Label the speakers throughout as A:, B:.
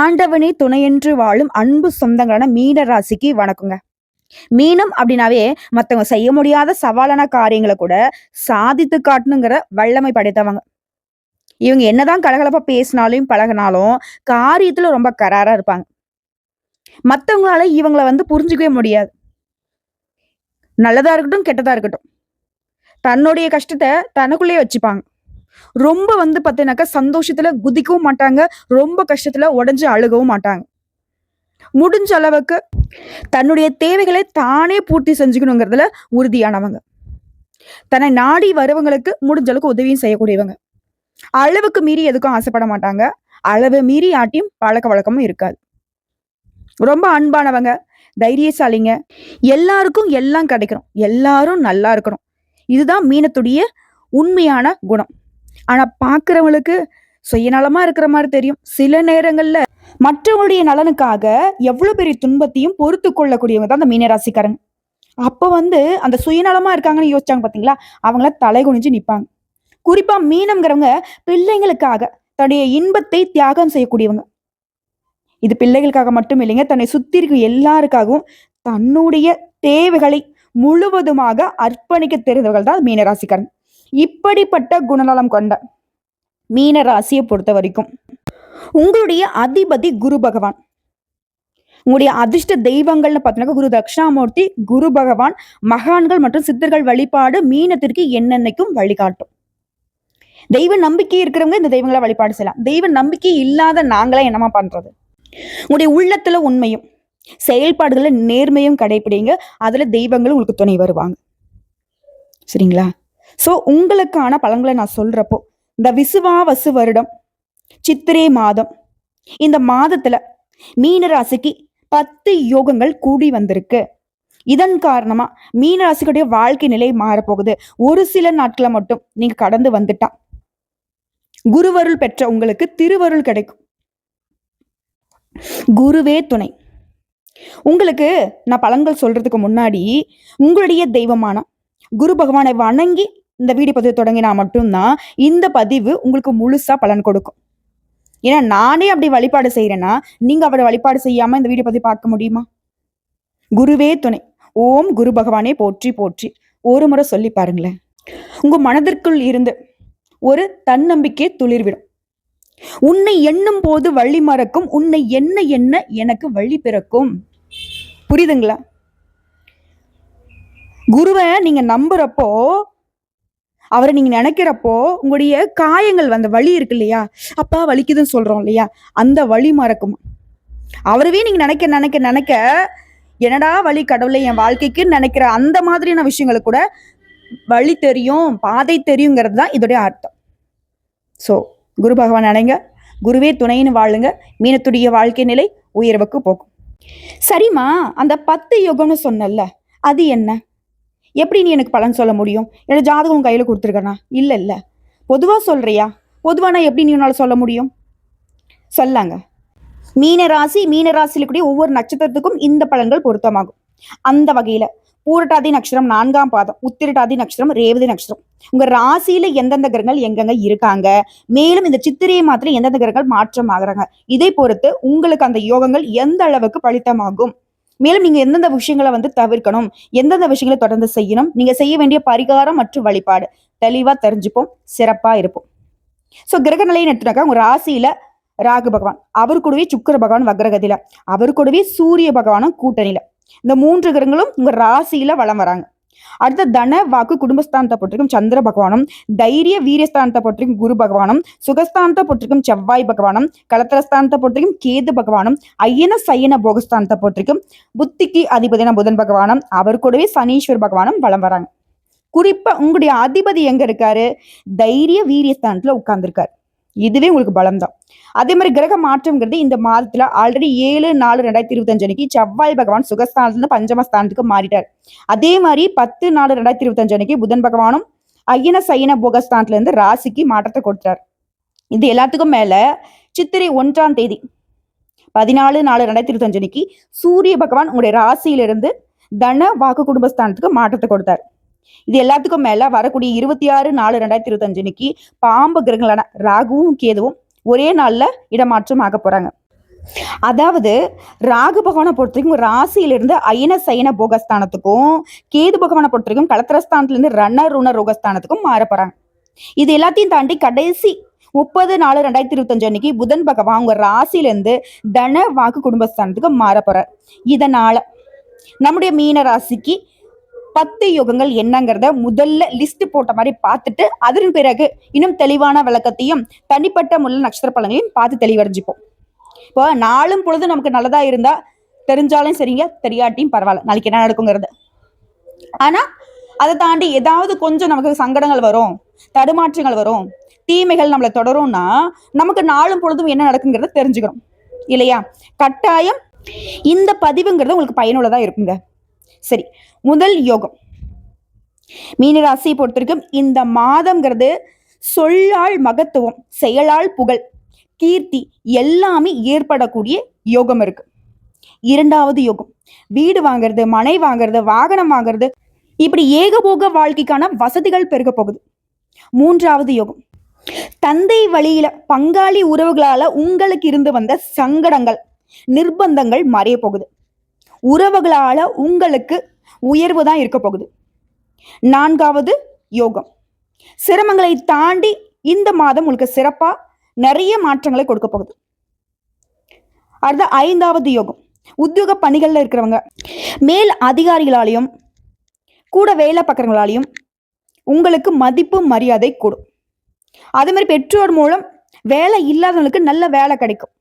A: ஆண்டவனே துணையென்று வாழும் அன்பு சொந்தங்களான மீன ராசிக்கு வணக்கங்க. மீனம் அப்படின்னாவே மற்றவங்க செய்ய முடியாத சவாலான காரியங்களை கூட சாதித்து காட்டணுங்கிற வல்லமை படைத்தவங்க. இவங்க என்னதான் கலகலப்பா பேசினாலும் பழகினாலும் காரியத்துல ரொம்ப கராரா இருப்பாங்க. மற்றவங்களால இவங்கள வந்து புரிஞ்சுக்கவே முடியாது. நல்லதா இருக்கட்டும் கெட்டதா இருக்கட்டும். தன்னுடைய கஷ்டத்தை தனக்குள்ளேயே வச்சுப்பாங்க. ரொம்ப வந்து பார்த்தீங்கன்னாக்கா சந்தோஷத்துல குதிக்கவும் மாட்டாங்க ரொம்ப கஷ்டத்துல உடஞ்சு அழுகவும் மாட்டாங்க. முடிஞ்ச அளவுக்கு தன்னுடைய தேவைகளை தானே பூர்த்தி செஞ்சுக்கணுங்கிறதுல உறுதியானவங்க. தன்னை நாடி வரவங்களுக்கு முடிஞ்ச அளவுக்கு உதவியும் செய்யக்கூடியவங்க. அளவுக்கு மீறி எதுக்கும் ஆசைப்பட மாட்டாங்க. அளவு மீறி ஆட்டியும் பழக்க வழக்கமும் இருக்காது. ரொம்ப அன்பானவங்க தைரியசாலிங்க. எல்லாருக்கும் எல்லாம் கிடைக்கணும். எல்லாரும் நல்லா இருக்கணும். இதுதான் மீனத்துடைய உண்மையான குணம். ஆனா பாக்குறவங்களுக்கு சுயநலமா இருக்கிற மாதிரி தெரியும். சில நேரங்கள்ல மற்றவங்களுடைய நலனுக்காக எவ்வளவு பெரிய துன்பத்தையும் பொறுத்து கொள்ளக்கூடியவங்க தான் அந்த மீனராசிக்காரங்க அப்ப வந்து அந்த சுயநலமா இருக்காங்கன்னு யோசிச்சாங்க பாத்தீங்களா? அவங்கள தலை குனிஞ்சு நிப்பாங்க. குறிப்பா மீனம்ங்கிறவங்க பிள்ளைங்களுக்காக தன்னுடைய இன்பத்தை தியாகம் செய்யக்கூடியவங்க. இது பிள்ளைகளுக்காக மட்டும் இல்லைங்க தன்னை சுத்தி இருக்கும் எல்லாருக்காகவும் தன்னுடைய தேவைகளை முழுவதுமாக அர்ப்பணிக்க தெரிந்தவர்கள் தான் மீனராசிக்காரன் இப்படிப்பட்ட குணநலம் கொண்ட மீன ராசியை பொறுத்த வரைக்கும் உங்களுடைய அதிபதி குரு பகவான். உங்களுடைய அதிர்ஷ்ட தெய்வங்கள்னு பார்த்தீங்கன்னா குரு தட்சிணாமூர்த்தி குரு பகவான் மகான்கள் மற்றும் சித்தர்கள் வழிபாடு மீனத்திற்கு என்னென்னைக்கும் வழிகாட்டும். தெய்வ நம்பிக்கை இருக்கிறவங்க இந்த தெய்வங்களை வழிபாடு செய்யலாம். தெய்வ நம்பிக்கை இல்லாத நாங்களே என்னமா பண்றது? உங்களுடைய உள்ளத்துல உண்மையும் செயல்பாடுகளில் நேர்மையும் கடைபிடிங்க. அதுல தெய்வங்களும் உங்களுக்கு துணை வருவாங்க. சரிங்களா? ஸோ உங்களுக்கான பலன்களை நான் சொல்கிறப்போ இந்த விசுவாவசு வருடம் சித்திரை மாதம் இந்த மாதத்துல மீனராசிக்கு பத்து யோகங்கள் கூடி வந்திருக்கு. இதன் காரணமா மீனராசிக்குடைய வாழ்க்கை நிலை மாறப்போகுது. ஒரு சில நாட்களை மட்டும் நீங்க கடந்து வந்துட்டா குருவருள் பெற்ற உங்களுக்கு திருவருள் கிடைக்கும். குருவே துணை. உங்களுக்கு நான் பலன்கள் சொல்றதுக்கு முன்னாடி உங்களுடைய தெய்வமான குரு பகவானை வணங்கி இந்த வீடியோ பதிவு தொடங்கினா மட்டும்தான் இந்த பதிவு உங்களுக்கு முழுசா பலன் கொடுக்கும். ஏன்னா நானே அப்படி வழிபாடு செய்யறேன்னா நீங்க அவரை வழிபாடு செய்யாம இந்த வீடியோ பதிவு பார்க்க முடியுமா? குருவே துணை. ஓம் குரு பகவானே போற்றி போற்றி. ஒரு முறை சொல்லி பாருங்களேன். உங்க மனதிற்குள் இருந்து ஒரு தன்னம்பிக்கை துளிர்விடும். உன்னை எண்ணும் போது வழி மறக்கும் உன்னை என்ன என்ன எனக்கு வழி பிறக்கும். புரியுதுங்களா? குருவை நீங்க நம்புறப்போ அவரை நீங்க நினைக்கிறப்போ உங்களுடைய காயங்கள் அந்த வலி இருக்கு இல்லையா? அப்பா வலிக்குதுன்னு சொல்றோம் இல்லையா? அந்த வழி மறக்கும்? அவரவே நீங்க நினைக்க நினைக்க நினைக்க என்னடா வழி கடவுளை என் வாழ்க்கைக்குன்னு நினைக்கிற அந்த மாதிரியான விஷயங்களை கூட வழி தெரியும் பாதை தெரியுங்கிறது தான் இதோடைய அர்த்தம். ஸோ குரு பகவான் நினைங்க. குருவே துணைன்னு வாழுங்க. மீனத்துடைய வாழ்க்கை நிலை உயர்வுக்கு போகும். சரிம்மா அந்த பத்து யுகம்னு சொன்னல அது என்ன? எப்படி நீ எனக்கு பலன் சொல்ல முடியும்? என்னோட ஜாதகம் கையில் கொடுத்துருக்கனா? இல்லை இல்லை. பொதுவாக சொல்கிறியா பொதுவாக நான் எப்படி நீ உன்னால் சொல்ல முடியும்? சொல்லாங்க. மீன ராசி மீன ராசியில் கூடிய ஒவ்வொரு நட்சத்திரத்துக்கும் இந்த பலன்கள் பொருத்தமாகும். அந்த வகையில் பூரட்டாதி நட்சத்திரம் நான்காம் பாதம் உத்திரட்டாதி நட்சத்திரம் ரேவதி நட்சத்திரம். உங்க ராசியில எந்தெந்த கிரகங்கள் எங்கெங்க இருக்காங்க? மேலும் இந்த சித்திரையை மாத்திரம் எந்தெந்த கிரகங்கள் மாற்றம் ஆகுறாங்க? இதை பொறுத்து உங்களுக்கு அந்த யோகங்கள் எந்த அளவுக்கு பலித்தமாகும்? மேலும் நீங்க எந்தெந்த விஷயங்களை வந்து தவிர்க்கணும் எந்தெந்த விஷயங்களை தொடர்ந்து செய்யணும் நீங்க செய்ய வேண்டிய பரிகாரம் மற்றும் வழிபாடு. தெளிவா தெரிஞ்சுப்போம் சிறப்பா இருப்போம். ஸோ கிரக நிலையை எடுத்துனாக்கா உங்க ராசியில ராகு பகவான் அவர் கூடவே சுக்கர பகவான் வக்ரகதியில அவர் கூடவே சூரிய பகவானும் கூட்டணியில. இந்த மூன்று கிரகங்களும் உங்க ராசியில வளம் வராங்க. அடுத்த தன வாக்கு குடும்பஸ்தானத்தை பொறுத்திருக்கும் சந்திர பகவானும் தைரிய வீரியஸ்தானத்தை பொறுத்திருக்கும் குரு பகவானும் சுகஸ்தானத்தை பொறுத்திருக்கும் செவ்வாய் பகவானும் கலத்திரஸ்தானத்தை பொறுத்திருக்கும் கேது பகவானும் ஐயன சையன போகஸ்தானத்தை பொறுத்திருக்கும் புத்திக்கு அதிபதியான புதன் பகவானும் அவர் கூடவே சனீஸ்வர் பகவானும் வளம் வராங்க. குறிப்பா உங்களுடைய அதிபதி எங்க இருக்காரு? தைரிய வீரியஸ்தானத்துல உட்கார்ந்துருக்காரு. இதுவே உங்களுக்கு பலம் தான் அதே மாதிரி கிரக மாற்றம்ங்கிறது இந்த மாதத்துல ஆல்ரெடி ஏழு நாலு ரெண்டாயிரத்தி இருபத்தஞ்சு அன்னைக்கு செவ்வாய் பகவான் சுகஸ்தானத்துல பஞ்சமஸ்தானத்துக்கு மாறிட்டார். அதே மாதிரி பத்து நாலு ரெண்டாயிரத்தி இருபத்தஞ்சு அன்னைக்கு புதன் பகவானும் ஐயன சைன போகஸ்தானத்துல இருந்து ராசிக்கு மாற்றத்தை கொடுத்தார் இது எல்லாத்துக்கும் மேல சித்திரை ஒன்றாம் தேதி பதினாலு நாலு ரெண்டாயிரத்தி இருபத்தஞ்சு அன்னைக்கு சூரிய பகவான் உங்களுடைய ராசியிலிருந்து தன வாக்கு குடும்பஸ்தானத்துக்கு மாற்றத்தை கொடுத்தார். இது எல்லாத்துக்கும் மேல வரக்கூடிய இருபத்தி ஆறு நாலு ரெண்டாயிரத்தி இருபத்தஞ்சு அன்னைக்கு பாம்பு கிரகங்களான ராகுவும் கேதுவும் ஒரே நாள்ல இடமாற்றம் ஆக போறாங்க. அதாவது ராகு பகவானை பொறுத்த வரைக்கும் ராசியிலிருந்து அயன சயன போகஸ்தானத்துக்கும் கேது பகவானை பொறுத்த வரைக்கும் கலத்திரஸ்தானத்திலிருந்து ரண ருண ரோகஸ்தானத்துக்கும் மாற போறாங்க. இது எல்லாத்தையும் தாண்டி கடைசி முப்பது நாலு ரெண்டாயிரத்தி இருபத்தஞ்சு அன்னைக்கு புதன் பகவான் உங்க ராசியிலிருந்து தன வாக்கு குடும்பஸ்தானத்துக்கு மாற போறார். இதனால நம்முடைய மீன ராசிக்கு பத்து யுகங்கள் என்னங்கிறத முதல்ல லிஸ்ட் போட்ட மாதிரி பார்த்துட்டு அதன் பிறகு இன்னும் தெளிவான விளக்கத்தையும் தனிப்பட்ட முள்ள நட்சத்திர பலன்களையும் பார்த்து தெளிவடைஞ்சிப்போம். இப்போ நாளும் பொழுது நமக்கு நல்லதா இருந்தா தெரிஞ்சாலும் சரிங்க தெரியாட்டியும் பரவாயில்ல. நாளைக்கு என்ன நடக்குங்கிறது? ஆனா அதை தாண்டி ஏதாவது கொஞ்சம் நமக்கு சங்கடங்கள் வரும் தடுமாற்றங்கள் வரும் தீமைகள் நம்மளை தொடரும்னா நமக்கு நாளும் பொழுதும் என்ன நடக்குங்கிறத தெரிஞ்சுக்கிறோம். இல்லையா? கட்டாயம் இந்த பதிவுங்கிறது உங்களுக்கு பயனுள்ளதா இருக்குங்க. சரி முதல் யோகம். மீனராசியை பொறுத்த வரைக்கும் இந்த மாதம்ங்கிறது சொல்லால் மகத்துவம் செயலால் புகழ் கீர்த்தி எல்லாமே ஏற்படக்கூடிய யோகம் இருக்கு. இரண்டாவது யோகம் வீடு வாங்குறது மனை வாங்குறது வாகனம் வாங்குறது இப்படி ஏகபோக வாழ்க்கைக்கான வசதிகள் பெருக போகுது. மூன்றாவது யோகம் தந்தை வழியில பங்காளி உறவுகளால உங்களுக்கு இருந்து வந்த சங்கடங்கள் நிர்பந்தங்கள் மறைய போகுது. உறவுகளால உங்களுக்கு உயர்வு தான் இருக்க போகுது. நான்காவது யோகம். சிரமங்களை தாண்டி இந்த மாதம் உங்களுக்கு சிறப்பாக நிறைய மாற்றங்களை கொடுக்க போகுது. அடுத்த ஐந்தாவது யோகம். உத்தியோக பணிகளில் இருக்கிறவங்க மேல் அதிகாரிகளாலையும் கூட வேலை பார்க்குறவங்களாலையும் உங்களுக்கு மதிப்பு மரியாதை கூடும். அதே மாதிரி பெற்றோர் மூலம் வேலை இல்லாதவங்களுக்கு நல்ல வேலை கிடைக்கும்.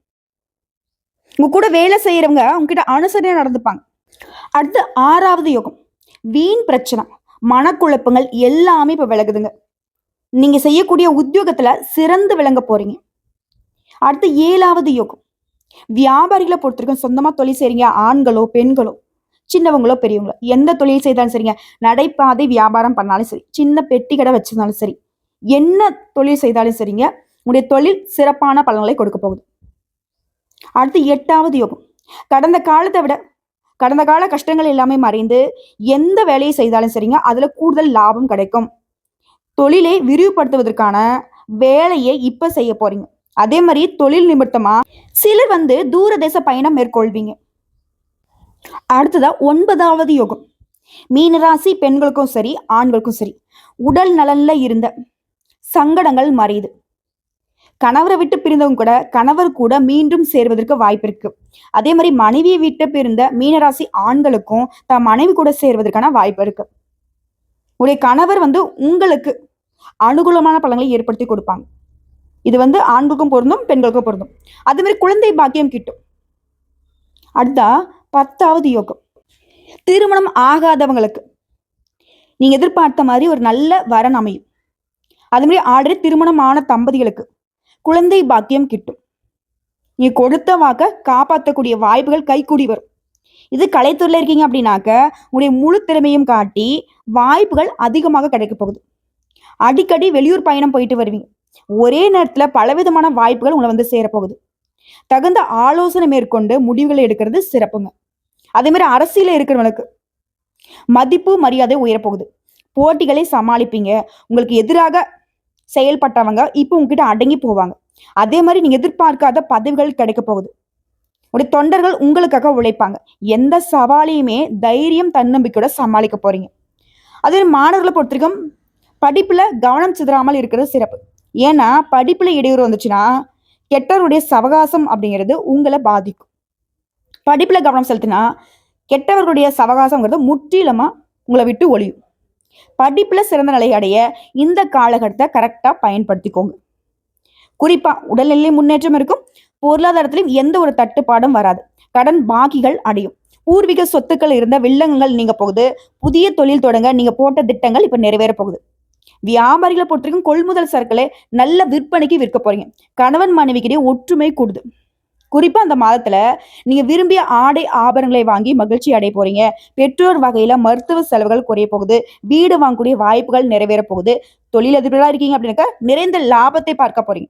A: உங்க கூட வேலை செய்யறவங்க உங்ககிட்ட அனுசரணையா நடந்துப்பாங்க. அடுத்து ஆறாவது யோகம். வீண் பிரச்சனை மனக்குழப்பங்கள் எல்லாமே இப்ப விலகுதுங்க. நீங்க செய்யக்கூடிய உத்தியோகத்துல சிறந்து விளங்க போறீங்க. அடுத்து ஏழாவது யோகம். வியாபாரிகளை பொறுத்த வரைக்கும் சொந்தமா தொழில் செய்றீங்க. ஆண்களோ பெண்களோ சின்னவங்களோ பெரியவங்களோ எந்த தொழில் செய்தாலும் சரிங்க. நடைபாதை வியாபாரம் பண்ணாலும் சரி சின்ன பெட்டி கடை வச்சிருந்தாலும் சரி என்ன தொழில் செய்தாலும் சரிங்க உங்களுடைய தொழில் சிறப்பான பலன்களை கொடுக்க போகுது. அடுத்து எட்டாவது யோகம். கடந்த காலத்தை விட கடந்த கால கஷ்டங்கள் எல்லாமே மறைந்து எந்த வேலையை செய்தாலும் சரிங்க அதில் கூடுதல் லாபம் கிடைக்கும். தொழிலை விரிவுபடுத்துவதற்கான வேலையை இப்போ செய்ய போறீங்க. அதே மாதிரி தொழில் நிமித்தமா சிலர் வந்து தூரதேச பயணம் மேற்கொள்வீங்க. அடுத்ததா ஒன்பதாவது யோகம். மீனராசி பெண்களுக்கும் சரி ஆண்களுக்கும் சரி உடல் நலன்ல இருந்த சங்கடங்கள் மறையுது. கணவரை விட்டு பிரிந்தவங்க கூட கணவர் கூட மீண்டும் சேர்வதற்கு வாய்ப்பு இருக்கு. அதே மாதிரி மனைவியை விட்டு பிரிந்த மீனராசி ஆண்களுக்கும் தன் மனைவி கூட சேர்வதற்கான வாய்ப்பு இருக்கு. உடைய கணவர் வந்து உங்களுக்கு அனுகூலமான பலன்களை ஏற்படுத்தி கொடுப்பாங்க. இது வந்து ஆண்களுக்கும் பொருந்தும் பெண்களுக்கும் பொருந்தும். அதே மாதிரி குழந்தை பாக்கியம் கிட்டும். அடுத்தா பத்தாவது யோகம். திருமணம் ஆகாதவங்களுக்கு நீங்க எதிர்பார்த்த மாதிரி ஒரு நல்ல வரன் அமையும். அதே மாதிரி ஆல்ரெடி திருமணமான தம்பதிகளுக்கு குழந்தை பாக்கியம் கிட்டும். நீ கொடுத்த வாக்க காப்பாற்றக்கூடிய வாய்ப்புகள் கைக்கூடி வரும். இது கலைத்துறையில் இருக்கீங்க அப்படின்னாக்க உங்களுடைய முழு திறமையும் காட்டி வாய்ப்புகள் அதிகமாக கிடைக்க போகுது. அடிக்கடி வெளியூர் பயணம் போயிட்டு வருவீங்க. ஒரே நேரத்தில் பலவிதமான வாய்ப்புகள் உங்களை வந்து சேரப்போகுது தகுந்த ஆலோசனை மேற்கொண்டு முடிவுகளை எடுக்கிறது சிறப்புங்க. அதே மாதிரி அரசியல இருக்கிறவங்களுக்கு மதிப்பு மரியாதை உயரப்போகுது போட்டிகளை சமாளிப்பீங்க. உங்களுக்கு எதிராக செயல்பட்டவங்க இப்போ உங்ககிட்ட அடங்கி போவாங்க. அதே மாதிரி நீங்க எதிர்பார்க்காத பதவிகள் கிடைக்க போகுது. உடைய தொண்டர்கள் உங்களுக்காக உழைப்பாங்க. எந்த சவாலையுமே தைரியம் தன்னம்பிக்கையோட சமாளிக்க போறீங்க. அதே மாணவர்களை பொறுத்திருக்கும் படிப்புல கவனம் சிதறாமல் இருக்கிறது சிறப்பு. ஏன்னா படிப்புல இடையூறு வந்துச்சுன்னா கெட்டவருடைய சவகாசம் அப்படிங்கிறது உங்களை பாதிக்கும். படிப்புல கவனம் செலுத்தினா கெட்டவர்களுடைய சவகாசம்ங்கிறது முற்றிலுமா உங்களை விட்டு ஒழியும். படிப்பில் சிறந்த நிலை அடைய இந்த காலகட்டத்தை கரெக்டாக பயன்படுத்திக்கோங்க. குறிப்பாக உடல்நிலை முன்னேற்றம் இருக்கும் பொருளாதாரத்திலும் எந்த ஒரு தட்டுப்பாடும் வராது. கடன் பாக்கிகள் அடையும். பூர்வீக சொத்துக்கள் இருந்த வில்லங்கங்கள் நீங்க போகுது புதிய தொழில் தொடங்க நீங்க போட்ட திட்டங்கள் இப்ப நிறைவேற போகுது. வியாபாரிகளை பொறுத்த வரைக்கும் கொள்முதல் சரக்குகளை நல்ல விற்பனைக்கு விற்க போறீங்க. கணவன் மனைவிக்கிடையே ஒற்றுமை கூடுது. குறிப்பா அந்த மாதத்துல நீங்க விரும்பிய ஆடை ஆபரணங்களை வாங்கி மகிழ்ச்சி அடைய போறீங்க. பெற்றோர் வகையில மருத்துவ செலவுகள் குறைய போகுது. வீடு வாங்கக்கூடிய வாய்ப்புகள் நிறைவேற போகுது. தொழிலதிபர்களா இருக்கீங்க அப்படின்னாக்கா நிறைந்த லாபத்தை பார்க்க போறீங்க.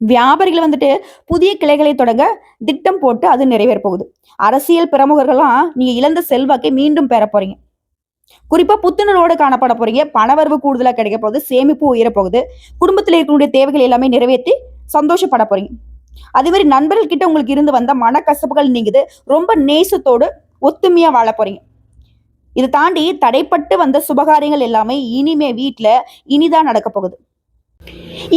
A: வியாபாரிகள் வந்துட்டு புதிய கிளைகளை தொடங்க திட்டம் போட்டு அது நிறைவேற போகுது. அரசியல் பிரமுகர்கள்லாம் நீங்க இழந்த செல்வாக்கை மீண்டும் பெற போறீங்க. குறிப்பா புத்துணர்வோடு காணப்பட போறீங்க. பணவரவு கூடுதலா கிடைக்க போகுது. சேமிப்பு உயர போகுது. குடும்பத்தில் இருக்கக்கூடிய தேவைகள் எல்லாமே நிறைவேற்றி சந்தோஷப்பட போறீங்க. அதே மாதிரி நண்பர்கள் கிட்ட உங்களுக்கு இருந்து வந்த மனக்கசப்புகள் நீங்குது. ரொம்ப நேசத்தோடு ஒத்துமையா வாழ போறீங்க. இதை தாண்டி தடைப்பட்டு வந்த சுபகாரியங்கள் எல்லாமே இனிமே வீட்டில் இனிதான் நடக்க போகுது.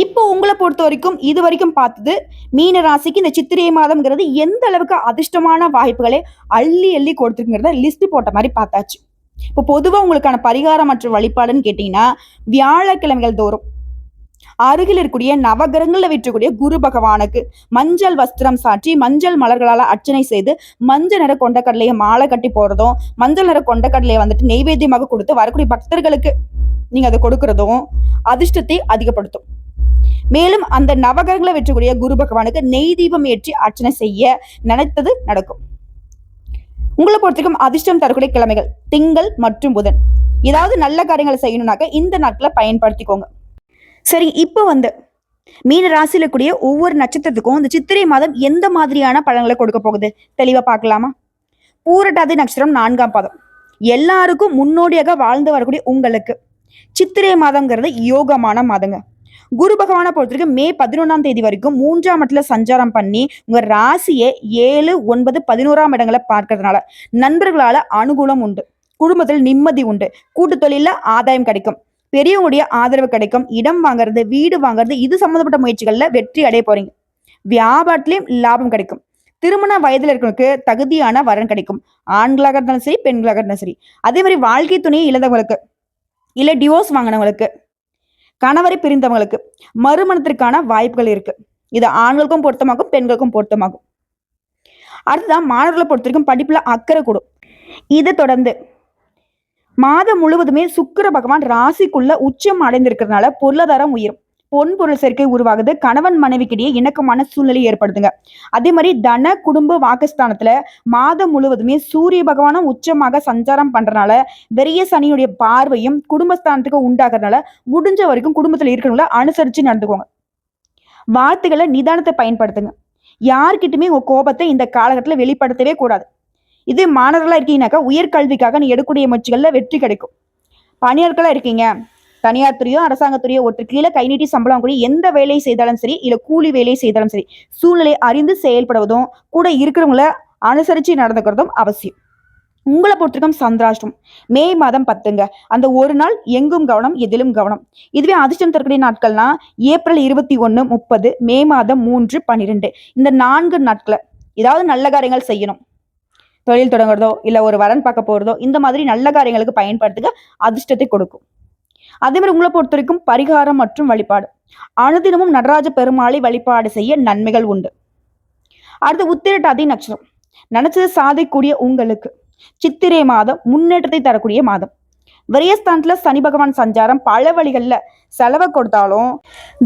A: இப்போ உங்களை பொறுத்த வரைக்கும் இது வரைக்கும் பார்த்தது மீன ராசிக்கு இந்த சித்திரை மாதம்ங்கிறது எந்த அளவுக்கு அதிர்ஷ்டமான வாய்ப்புகளை அள்ளி அள்ளி கொடுத்துருங்கிறத லிஸ்ட் போட்ட மாதிரி பார்த்தாச்சு. இப்போ பொதுவாக உங்களுக்கான பரிகாரம் மற்றும் வழிபாடுன்னு கேட்டிங்கன்னா வியாழக்கிழமைகள் தோறும் அருகில் இருக்கக்கூடிய நவகிரகங்களில் விற்றக்கூடிய குரு பகவானுக்கு மஞ்சள் வஸ்திரம் சாற்றி மஞ்சள் மலர்களால் அர்ச்சனை செய்து மஞ்சள் நிற கொண்டக்கடலையை மாலை கட்டி போடுறதும் மஞ்சள் நிற கொண்டக்கடலையை வந்துட்டு நெய்வேத்தியமாக கொடுத்து வரக்கூடிய பக்தர்களுக்கு நீங்க அதை கொடுக்கறதும் அதிர்ஷ்டத்தை அதிகப்படுத்தும். மேலும் அந்த நவகரங்களை வெற்றக்கூடிய குரு பகவானுக்கு நெய் தீபம் ஏற்றி அர்ச்சனை செய்ய நினைத்தது நடக்கும். உங்களை பொறுத்தவரைக்கும் அதிர்ஷ்டம் தரக்கூடிய கிழமைகள் திங்கள் மற்றும் புதன். ஏதாவது நல்ல காரியங்களை செய்யணும்னாக்க இந்த நாட்களை பயன்படுத்திக்கோங்க. சரி இப்போ வந்து மீன ராசியில கூடிய ஒவ்வொரு நட்சத்திரத்துக்கும் இந்த சித்திரை மாதம் எந்த மாதிரியான பலன்களை கொடுக்க போகுது? தெளிவா பார்க்கலாமா? பூரட்டாதி நட்சத்திரம் நான்காம் பாதம். எல்லாருக்கும் முன்னோடியாக வாழ்ந்து வரக்கூடிய உங்களுக்கு சித்திரை மாதங்கிறது யோகமான மாதங்க. குரு பகவானை பொறுத்தவரைக்கும் மே பதினொன்றாம் தேதி வரைக்கும் மூன்றாம் இடத்துல சஞ்சாரம் பண்ணி உங்க ராசியை ஏழு ஒன்பது பதினோராம் இடங்களை பார்க்கறதுனால நண்பர்களால அனுகூலம் உண்டு. குடும்பத்தில் நிம்மதி உண்டு. கூட்டு தொழில ஆதாயம் கிடைக்கும். பெரியவங்களுடைய ஆதரவு கிடைக்கும். இடம் வாங்குறது வீடு வாங்குறது இது சம்மந்தப்பட்ட முயற்சிகளில் வெற்றி அடைய போறீங்க. வியாபாரத்திலையும் லாபம் கிடைக்கும். திருமண வயதில் இருக்கிறவங்களுக்கு தகுதியான வரன் கிடைக்கும். ஆண்களாக இருந்தாலும் சரி பெண்களாக இருந்தாலும் சரி. அதே மாதிரி வாழ்க்கை துணையை இழந்தவங்களுக்கு இல்லை டிவோர்ஸ் வாங்கினவங்களுக்கு கணவரை பிரிந்தவங்களுக்கு மறுமணத்திற்கான வாய்ப்புகள் இருக்கு. இது ஆண்களுக்கும் பொருத்தமாகும் பெண்களுக்கும் பொருத்தமாகும். அடுத்ததான் மாணவர்களை பொறுத்த வரைக்கும் படிப்புல அக்கறை கூடும். இதை தொடர்ந்து மாதம் முழுவதுமே சுக்கிர பகவான் ராசிக்குள்ள உச்சம் அடைந்திருக்கிறதுனால பொருளாதாரம் உயரும். பொன் பொருள் சேர்க்கை உருவாகுது. கணவன் மனைவிக்கிடையே இணக்கமான சூழ்நிலை ஏற்படுத்துங்க அதே மாதிரி தன குடும்ப வாக்குஸ்தானத்துல மாதம் முழுவதுமே சூரிய பகவானும் உச்சமாக சஞ்சாரம் பண்றதுனால வெறிய சனியுடைய பார்வையும் குடும்பஸ்தானத்துக்கு உண்டாகிறதுனால முடிஞ்ச வரைக்கும் குடும்பத்துல இருக்கிறவங்கள அனுசரிச்சு நடந்துக்கோங்க. வார்த்தைகளை நிதானத்தை பயன்படுத்துங்க. யார்கிட்டயுமே உங்க கோபத்தை இந்த காலகட்டத்தில் வெளிப்படுத்தவே கூடாது. இதே மாணவர்களாக இருக்கீங்கன்னாக்கா உயர்கல்விக்காக நீ எடுக்கக்கூடிய முயற்சிகளில் வெற்றி கிடைக்கும். பணியாளர்களாக இருக்கீங்க. தனியார் துறையோ அரசாங்கத்துறையோ ஒருத்தர் கீழே கை நீட்டி சம்பளம் கூடிய எந்த வேலையை செய்தாலும் சரி இல்லை கூலி வேலையை செய்தாலும் சரி சூழ்நிலை அறிந்து செயல்படுவதும் கூட இருக்கிறவங்கள அனுசரித்து நடந்துக்கிறதும் அவசியம். உங்களை பொறுத்திருக்கும் சந்திராஷ்டம் மே மாதம் பத்துங்க. அந்த ஒரு நாள் எங்கும் கவனம் எதிலும் கவனம். இதுவே அதிர்ஷ்டம் தரக்கூடிய நாட்கள்னா ஏப்ரல் இருபத்தி ஒன்று முப்பது மே மாதம் மூன்று பன்னிரெண்டு. இந்த நான்கு நாட்களை ஏதாவது நல்ல காரியங்கள் செய்யணும். தொழில் தொடங்குறதோ இல்லை ஒரு வரன் பார்க்க போகிறதோ இந்த மாதிரி நல்ல காரியங்களுக்கு பயன்படுத்துக அதிர்ஷ்டத்தை கொடுக்கும். அதே மாதிரி உங்களை பொறுத்த வரைக்கும் பரிகாரம் மற்றும் வழிபாடு. அனுதினமும் நடராஜ பெருமாளை வழிபாடு செய்ய நன்மைகள் உண்டு. அடுத்து உத்திரட்டாதி நட்சத்திரம். நினைச்சது சாதிக்கூடிய உங்களுக்கு சித்திரை மாதம் முன்னேற்றத்தை தரக்கூடிய மாதம். விரயஸ்தானத்துல சனி பகவான் சஞ்சாரம். பல வழிகள்ல செலவை கொடுத்தாலும்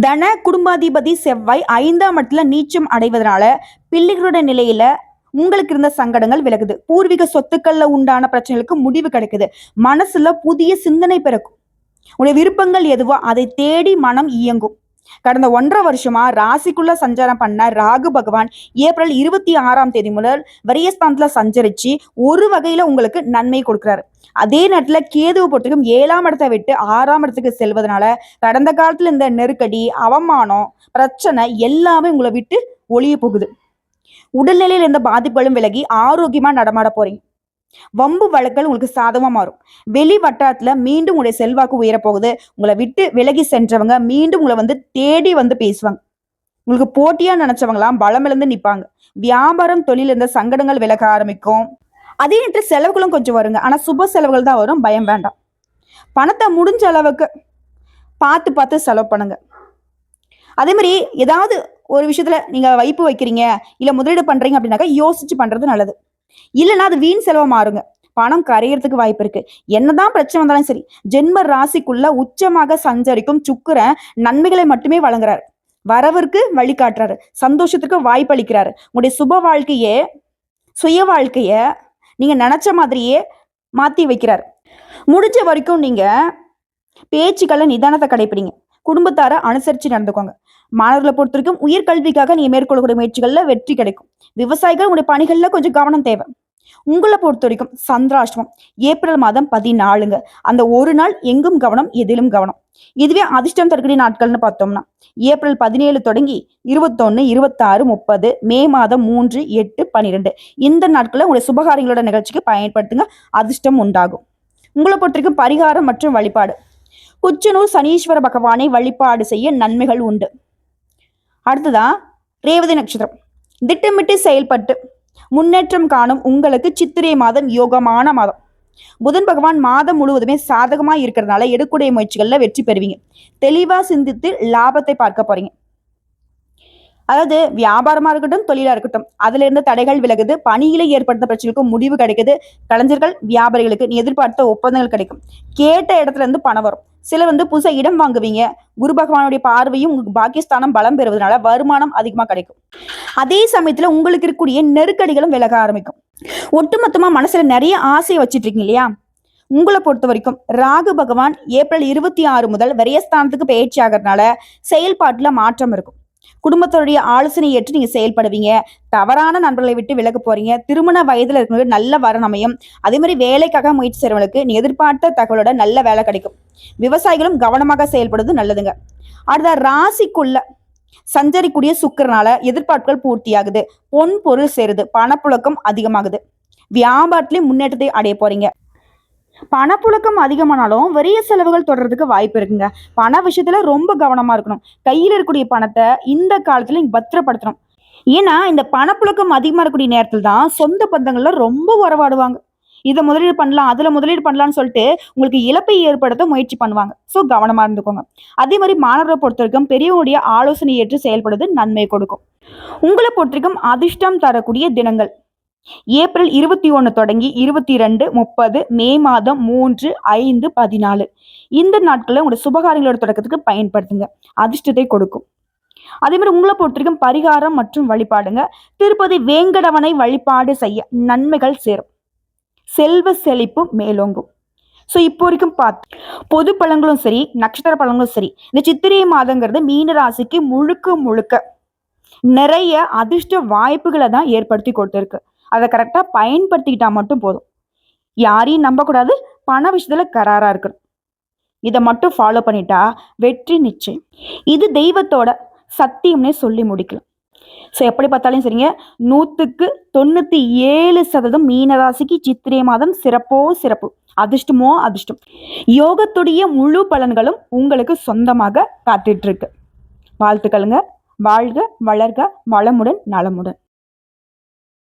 A: தன குடும்பாதிபதி செவ்வாய் ஐந்தாம் இடத்துல நீச்சம் அடைவதனால பிள்ளைகளோட நிலையில உங்களுக்கு இருந்த சங்கடங்கள் விலகுது. பூர்வீக சொத்துக்கள்ல உண்டான பிரச்சனைகளுக்கு முடிவு கிடைக்குது. மனசுல புதிய சிந்தனை பிறக்கும். உடைய விருப்பங்கள் எதுவோ அதை தேடி மனம் இயங்கும். கடந்த ஒன்றரை வருஷமா ராசிக்குள்ள சஞ்சாரம் பண்ண ராகு பகவான் ஏப்ரல் இருபத்தி ஆறாம் தேதி முதல் வரியஸ்தானத்துல சஞ்சரிச்சு ஒரு வகையில உங்களுக்கு நன்மை கொடுக்குறாரு. அதே நேரத்துல கேதுவை பொறுத்தவரைக்கும் ஏழாம் இடத்தை விட்டு ஆறாம் இடத்துக்கு செல்வதனால கடந்த காலத்துல இந்த நெருக்கடி அவமானம் பிரச்சனை எல்லாமே உங்களை விட்டு ஒளிய போகுது. உடல்நிலையில் இருந்த பாதிப்புகளும் விலகி ஆரோக்கியமா நடமாட போறீங்க. வம்பு வழக்கல் உங்களுக்கு சாதகமா மாறும். வெளி வட்டாரத்துல மீண்டும் உங்களுடைய செல்வாக்கு உயரப்போகுது உங்களை விட்டு விலகி சென்றவங்க மீண்டும் உங்களை வந்து தேடி வந்து பேசுவாங்க. உங்களுக்கு போட்டியா நினைச்சவங்களாம் பலம் இழந்து நிப்பாங்க. வியாபாரம் தொழில் இருந்த சங்கடங்கள் விலக ஆரம்பிக்கும். அதே நேரத்தில் செலவுகளும் கொஞ்சம் வருங்க. ஆனா சுப செலவுகள் தான் வரும். பயம் வேண்டாம். பணத்தை முடிஞ்ச அளவுக்கு பார்த்து பார்த்து செலவு பண்ணுங்க. அதே மாதிரி ஏதாவது ஒரு விஷயத்துல நீங்க வைப்பு வைக்கிறீங்க இல்ல முதலீடு பண்றீங்க அப்படின்னாக்கா யோசிச்சு பண்றது நல்லது. இல்லைன்னா அது வீண் செலவு மாறுங்க. பணம் கரையறதுக்கு வாய்ப்பு இருக்கு. என்னதான் பிரச்சனை வந்தாலும் சரி ஜென்ம ராசிக்குள்ள உச்சமாக சஞ்சரிக்கும் சுக்கரன் நன்மைகளை மட்டுமே வழங்குறாரு. வரவிற்கு வழிகாட்டுறாரு. சந்தோஷத்துக்கு வாய்ப்பளிக்கிறாரு உங்களுடைய சுப வாழ்க்கையே சுய வாழ்க்கைய நீங்க நினைச்ச மாதிரியே மாத்தி வைக்கிறார். முடிஞ்ச வரைக்கும் நீங்க பேச்சுக்களை நிதானத்தை கடைப்பிடிங்க. குடும்பத்தார அனுசரிச்சு நடந்துக்கோங்க மாணவர்களை பொறுத்த வரைக்கும் உயர்கல்விக்காக நீங்க மேற்கொள்ளக்கூடிய முயற்சிகள்ல வெற்றி கிடைக்கும் விவசாயிகள் உங்களுடைய பணிகள்ல கொஞ்சம் கவனம் தேவை உங்கள பொறுத்தவரைக்கும் சந்திராஷ்டமம் ஏப்ரல் மாதம் 14ங்க. அந்த ஒரு நாள் எங்கும் கவனம், எதிலும் கவனம். இதுவே அதிர்ஷ்டம் தரக்கூடிய நாட்கள்னு பார்த்தோம்னா, ஏப்ரல் 17 தொடங்கி 21, 26, 30, மே மாதம் 3, 8, 12 இந்த நாட்களில் உங்களுடைய சுபகாரியங்களோட நிகழ்ச்சிக்கு பயன்படுத்துங்க. அதிர்ஷ்டம் உண்டாகும். உங்களை பொறுத்த வரைக்கும் பரிகாரம் மற்றும் வழிபாடு. குச்சனூர் சனீஸ்வர பகவானை வழிபாடு செய்ய நன்மைகள் உண்டு. அடுத்ததான் ரேவதி நட்சத்திரம். திட்டமிட்டு செயல்பட்டு முன்னேற்றம் காணும் உங்களுக்கு சித்திரை மாதம் யோகமான மாதம். புதன் பகவான் மாதம் முழுவதுமே சாதகமாக இருக்கிறதுனால எடுக்கூடிய முயற்சிகளில் வெற்றி பெறுவீங்க. தெளிவாக சிந்தித்து லாபத்தை பார்க்க போறீங்க. அதாவது வியாபாரமா இருக்கட்டும், தொழிலா இருக்கட்டும். அதுல இருந்து தடைகள் விலகுது. பணியில ஏற்படுத்த பிரச்சனைக்கு முடிவு கிடைக்குது. கலைஞர்கள், வியாபாரிகளுக்கு நீ எதிர்பார்த்த ஒப்பந்தங்கள் கிடைக்கும். கேட்ட இடத்துல இருந்து பணம் வரும். சிலர் வந்து புதுசாக இடம் வாங்குவீங்க. குரு பகவானுடைய பார்வையும் உங்களுக்கு பாக்கியஸ்தானம் பலம் பெறுவதனால வருமானம் அதிகமா கிடைக்கும். அதே சமயத்துல உங்களுக்கு இருக்கக்கூடிய நெருக்கடிகளும் விலக ஆரம்பிக்கும். ஒட்டுமொத்தமா மனசுல நிறைய ஆசையை வச்சிட்டு இருக்கீங்க இல்லையா? பொறுத்த வரைக்கும் ராகு பகவான் ஏப்ரல் 26 முதல் விரயஸ்தானத்துக்கு பயிற்சி ஆகிறதுனால செயல்பாட்டுல மாற்றம் இருக்கும். குடும்பத்தினுடைய ஆலோசனை ஏற்று நீங்க செயல்படுவீங்க. தவறான நண்பர்களை விட்டு விலக போறீங்க. திருமண வயதுல இருக்கிறவங்களுக்கு நல்ல வரன் அமையும். அதே மாதிரி வேலைக்காக முயற்சி செய்றவங்களுக்கு நீ எதிர்பார்த்த தகவலோட நல்ல வேலை கிடைக்கும். விவசாயிகளும் கவனமாக செயல்படுவது நல்லதுங்க. அடுத்த ராசிக்குள்ள சஞ்சரிக்கூடிய சுக்கரனால எதிர்பார்ப்புகள் பூர்த்தியாகுது. பொன் பொருள் சேருது. பணப்புழக்கம் அதிகமாகுது. வியாபாரத்திலே முன்னேற்றத்தை அடைய போறீங்க. பணப்புழக்கம் அதிகமானாலும் வெறிய செலவுகள் தொடர்றதுக்கு வாய்ப்பு இருக்குங்க. பண விஷயத்துல ரொம்ப கவனமா இருக்கணும். கையில் இருக்கக்கூடிய பணத்தை இந்த காலத்துல நீங்க பத்திரப்படுத்தணும். ஏன்னா, இந்த பணப்புழக்கம் அதிகமா இருக்கக்கூடிய நேரத்துல தான் சொந்த பந்தங்கள்ல ரொம்ப உறவாடுவாங்க. இதை முதலீடு பண்ணலாம், அதுல முதலீடு பண்ணலாம்னு சொல்லிட்டு உங்களுக்கு இழப்பை ஏற்படுத்த முயற்சி பண்ணுவாங்க. ஸோ கவனமா இருந்துக்கோங்க. அதே மாதிரி மாணவர்கள பொறுத்தவரைக்கும் பெரியவங்களுடைய ஆலோசனை ஏற்று செயல்படுவது நன்மை கொடுக்கும். உங்கள பொறுத்தவரைக்கும் அதிர்ஷ்டம் தரக்கூடிய தினங்கள். ஏப்ரல் 21 தொடங்கி 22, 30, மே மாதம் 3, 5, 14 இந்த நாட்களில் உங்களோட சுபகாரியங்களோட தொடக்கத்துக்கு பயன்படுத்துங்க. அதிர்ஷ்டத்தை கொடுக்கும். அதே மாதிரி உங்களை பொறுத்த வரைக்கும் பரிகாரம் மற்றும் வழிபாடுங்க. திருப்பதி வேங்கடவனை வழிபாடு செய்ய நன்மைகள் சேரும். செல்வ செழிப்பு மேலோங்கும். ஸோ இப்போ வரைக்கும் பார்த்து பொது பழங்களும் சரி, நட்சத்திர பழங்களும் சரி, இந்த சித்திரை மாதங்கிறது மீன ராசிக்கு முழுக்க முழுக்க நிறைய அதிர்ஷ்ட வாய்ப்புகளை தான் ஏற்படுத்தி கொடுத்துருக்கு அதை கரெக்டாக பயன்படுத்திக்கிட்டால் மட்டும் போதும். யாரையும் நம்பக்கூடாது. பண விஷயத்தில் கராராக இருக்கணும். இதை மட்டும் ஃபாலோ பண்ணிட்டா வெற்றி நிச்சயம். இது தெய்வத்தோட சத்தியம்னே சொல்லி முடிக்கலாம். ஸோ எப்படி பார்த்தாலும் சரிங்க, நூற்றுக்கு தொண்ணூற்றி ஏழு சதவீதம் மீனராசிக்கு சித்திரை மாதம் சிறப்போ சிறப்பு. அதிர்ஷ்டமோ அதிர்ஷ்டம். யோகத்துடைய முழு பலன்களும் உங்களுக்கு சொந்தமாக காத்துட்ருக்கு வாழ்த்துக்களுங்க. வாழ்க, வளர்க, வளமுடன், நலமுடன்.